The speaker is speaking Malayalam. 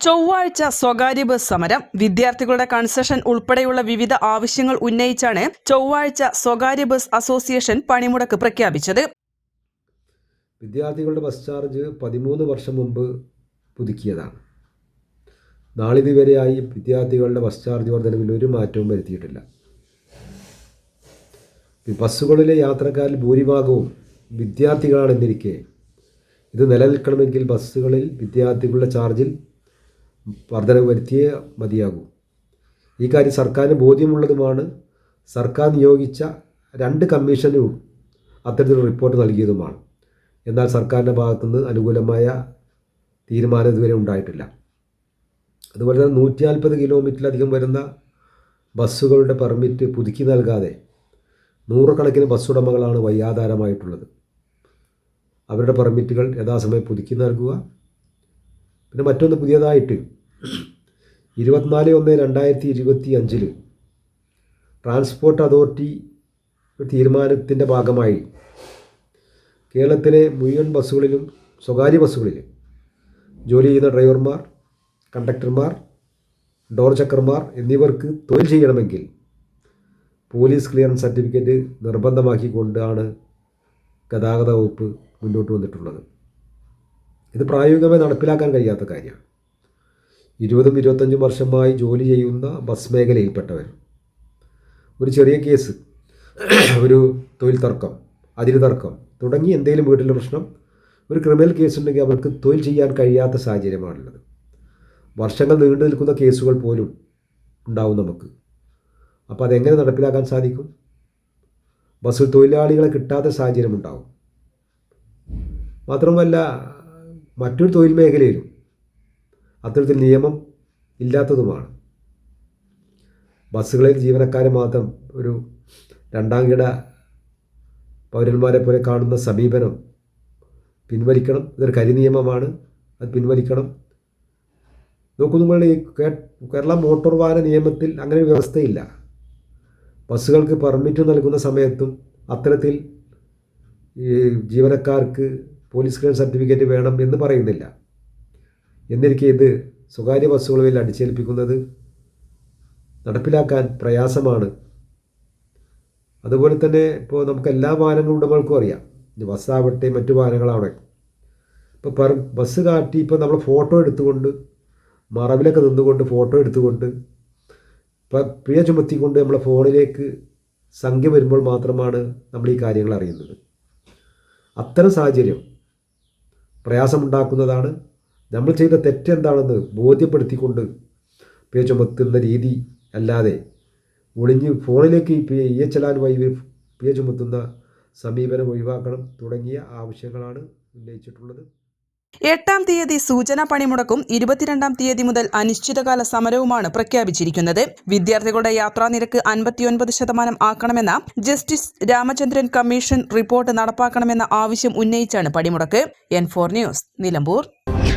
ചൊവ്വാഴ്ച സ്വകാര്യ ബസ് സമരം. വിദ്യാർത്ഥികളുടെ കൺസെഷൻ ഉൾപ്പെടെയുള്ള വിവിധ ആവശ്യങ്ങൾ ഉന്നയിച്ചാണ് ചൊവ്വാഴ്ച സ്വകാര്യ ബസ് അസോസിയേഷൻ പണിമുടക്ക് പ്രഖ്യാപിച്ചത്. വിദ്യാർത്ഥികളുടെ ബസ് ചാർജ് പതിമൂന്ന് വർഷം മുമ്പ് പുതുക്കിയതാണ്. നാളിതുവരെയായി വിദ്യാർത്ഥികളുടെ ബസ് ചാർജ് വർധനവിൽ ഒരു മാറ്റവും വരുത്തിയിട്ടില്ല. ബസ്സുകളിലെ യാത്രക്കാരിൽ ഭൂരിഭാഗവും വിദ്യാർത്ഥികളാണെന്നിരിക്കെ ഇത് നിലനിൽക്കണമെങ്കിൽ ബസ്സുകളിൽ വിദ്യാർത്ഥികളുടെ ചാർജിൽ വർധനവ് വരുത്തിയേ മതിയാകൂ. ഈ കാര്യം സർക്കാരിന് ബോധ്യമുള്ളതുമാണ്. സർക്കാർ നിയോഗിച്ച രണ്ട് കമ്മീഷനും അത്തരത്തിലുള്ള റിപ്പോർട്ട് നൽകിയതുമാണ്. എന്നാൽ സർക്കാരിന്റെ ഭാഗത്തുനിന്ന് അനുകൂലമായ തീരുമാനം ഇതുവരെ ഉണ്ടായിട്ടില്ല. അതുപോലെ തന്നെ നൂറ്റി നാൽപ്പത് കിലോമീറ്ററിലധികം വരുന്ന ബസ്സുകളുടെ പെർമിറ്റ് പുതുക്കി നൽകാതെ നൂറുകണക്കിന് ബസ് ഉടമകളാണ് വയ്യാധാരമായിട്ടുള്ളത് അവരുടെ പെർമിറ്റുകൾ യഥാസമയം പുതുക്കി നൽകുക. പിന്നെ മറ്റൊന്ന് പുതിയതായിട്ട് ഇരുപത്തിനാല് ഒന്ന് രണ്ടായിരത്തി ഇരുപത്തി അഞ്ചിൽ ട്രാൻസ്പോർട്ട് അതോറിറ്റി തീരുമാനത്തിന്റെ ഭാഗമായി കേരളത്തിലെ മുഴുവൻ ബസ്സുകളിലും സ്വകാര്യ ബസ്സുകളിലും ജോലി ചെയ്യുന്ന ഡ്രൈവർമാർ കണ്ടക്ടർമാർ ഡോർ ചക്കർമാർ എന്നിവർക്ക് തൊഴിൽ ചെയ്യണമെങ്കിൽ പോലീസ് ക്ലിയറൻസ് സർട്ടിഫിക്കറ്റ് നിർബന്ധമാക്കിക്കൊണ്ടാണ് ഗതാഗത വകുപ്പ് മുന്നോട്ട് വന്നിട്ടുള്ളത്. ഇത് പ്രായോഗികമായി നടപ്പിലാക്കാൻ കഴിയാത്ത കാര്യമാണ്. ഇരുപതും ഇരുപത്തഞ്ചും വർഷമായി ജോലി ചെയ്യുന്ന ബസ് മേഖലയിൽപ്പെട്ടവർ ഒരു ചെറിയ കേസ് ഒരു തൊഴിൽ തർക്കം അതിര് തർക്കം തുടങ്ങി എന്തെങ്കിലും വീട്ടിലെ പ്രശ്നം ഒരു ക്രിമിനൽ കേസ് ഉണ്ടെങ്കിൽ അവർക്ക് തൊഴിൽ ചെയ്യാൻ കഴിയാത്ത സാഹചര്യമാണുള്ളത്. വർഷങ്ങൾ നീണ്ടു നിൽക്കുന്ന കേസുകൾ പോലും ഉണ്ടാവും നമുക്ക്. അപ്പോൾ അതെങ്ങനെ നടപ്പിലാക്കാൻ സാധിക്കും? ബസ്സിൽ തൊഴിലാളികളെ കിട്ടാത്ത സാഹചര്യം ഉണ്ടാവും. മാത്രമല്ല മറ്റൊരു തൊഴിൽ മേഖലയിലും അത്തരത്തിൽ നിയമം ഇല്ലാത്തതുമാണ്. ബസ്സുകളിൽ ജീവനക്കാരെ മാത്രം ഒരു രണ്ടാം കിട പൗരന്മാരെ പോലെ കാണുന്ന സമീപനം പിൻവലിക്കണം. ഇതൊരു കരിനിയമമാണ് അത് പിൻവലിക്കണം. നോക്കൂ നിങ്ങൾ ഈ കേരള മോട്ടോർ വാഹന നിയമത്തിൽ അങ്ങനെ വ്യവസ്ഥയില്ല. ബസ്സുകൾക്ക് പെർമിറ്റ് നൽകുന്ന സമയത്തും അത്തരത്തിൽ ഈ ജീവനക്കാർക്ക് പോലീസ് ക്ലിയർ സർട്ടിഫിക്കറ്റ് വേണം എന്ന് പറയുന്നില്ല. എന്നിരിക്കെ ഇത് സ്വകാര്യ ബസ്സുകളിൽ അടിച്ചേൽപ്പിക്കുന്നത് നടപ്പിലാക്കാൻ പ്രയാസമാണ്. അതുപോലെ തന്നെ ഇപ്പോൾ നമുക്ക് എല്ലാ വാഹനങ്ങൾ ഉടമകൾക്കും അറിയാം. ബസ്സാവട്ടെ മറ്റു വാഹനങ്ങളാവട്ടെ. ഇപ്പോൾ പെർ ബസ് കാട്ടി ഇപ്പോൾ നമ്മൾ ഫോട്ടോ എടുത്തുകൊണ്ട് മറവിലൊക്കെ നിന്നുകൊണ്ട് ഫോട്ടോ എടുത്തുകൊണ്ട് ഇപ്പം പിഴ ചുമത്തിക്കൊണ്ട് നമ്മളെ ഫോണിലേക്ക് സംഖ്യ വരുമ്പോൾ മാത്രമാണ് നമ്മൾ ഈ കാര്യങ്ങൾ അറിയുന്നത്. അത്തരം സാഹചര്യം പ്രയാസമുണ്ടാക്കുന്നതാണ്. നമ്മൾ ചെയ്ത തെറ്റെന്താണെന്ന് ബോധ്യപ്പെടുത്തിക്കൊണ്ട് പിഴ ചുമത്തുന്ന രീതി അല്ലാതെ ഒളിഞ്ഞ് ഫോണിലേക്ക് ഈ ഇയ വഴി പിഴ ചുമത്തുന്ന സമീപനം ഒഴിവാക്കണം തുടങ്ങിയ ആവശ്യങ്ങളാണ് ഉന്നയിച്ചിട്ടുള്ളത്. എട്ടാം തീയതി സൂചനാ പണിമുടക്കും ഇരുപത്തിരണ്ടാം തീയതി മുതൽ അനിശ്ചിതകാല സമരവുമാണ് പ്രഖ്യാപിച്ചിരിക്കുന്നത്. വിദ്യാർത്ഥികളുടെ യാത്രാ നിരക്ക് അൻപത്തിയൊൻപത് ശതമാനം ആക്കണമെന്ന ജസ്റ്റിസ് രാമചന്ദ്രൻ കമ്മീഷൻ റിപ്പോർട്ട് നടപ്പാക്കണമെന്ന ആവശ്യം ഉന്നയിച്ചാണ് പണിമുടക്ക്. N four news Nilambur.